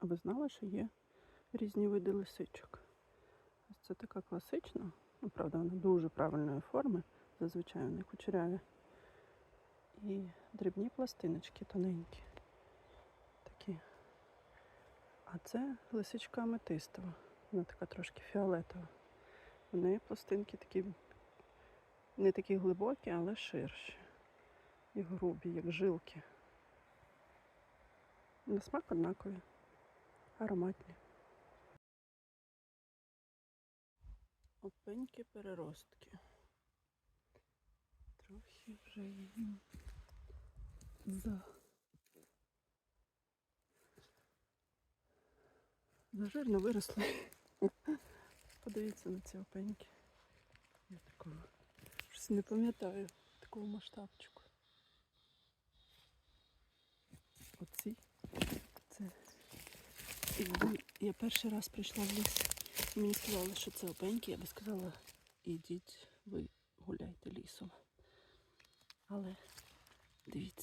А ви знали, що є різні види лисичок? Ось це така класична, ну, правда, вона дуже правильної форми, зазвичай вони кучеряві. І дрібні пластиночки тоненькі. Такі. А це лисичка аметистова. Вона така трошки фіолетова. У неї пластинки такі не такі глибокі, але ширші. І грубі, як жилки. На смак однакові, ароматні. Опеньки переростки. Трохи вже їм за. Зажирно виросли. Подивіться на ці опеньки. Я такого щось не пам'ятаю такого масштабчику. Оці. Якби я перший раз прийшла в ліс, і мені сказали, що це опеньки, я би сказала, ідіть, ви гуляйте лісом. Але дивіться.